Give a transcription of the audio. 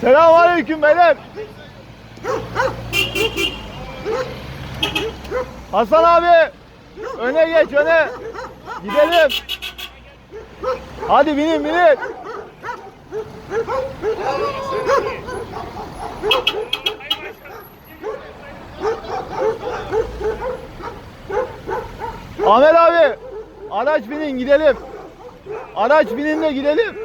Selamünaleyküm beyler. Hasan abi öne geç öne. Gidelim. Hadi binin binin. Ahmet abi araç binin gidelim. Araç binin de gidelim.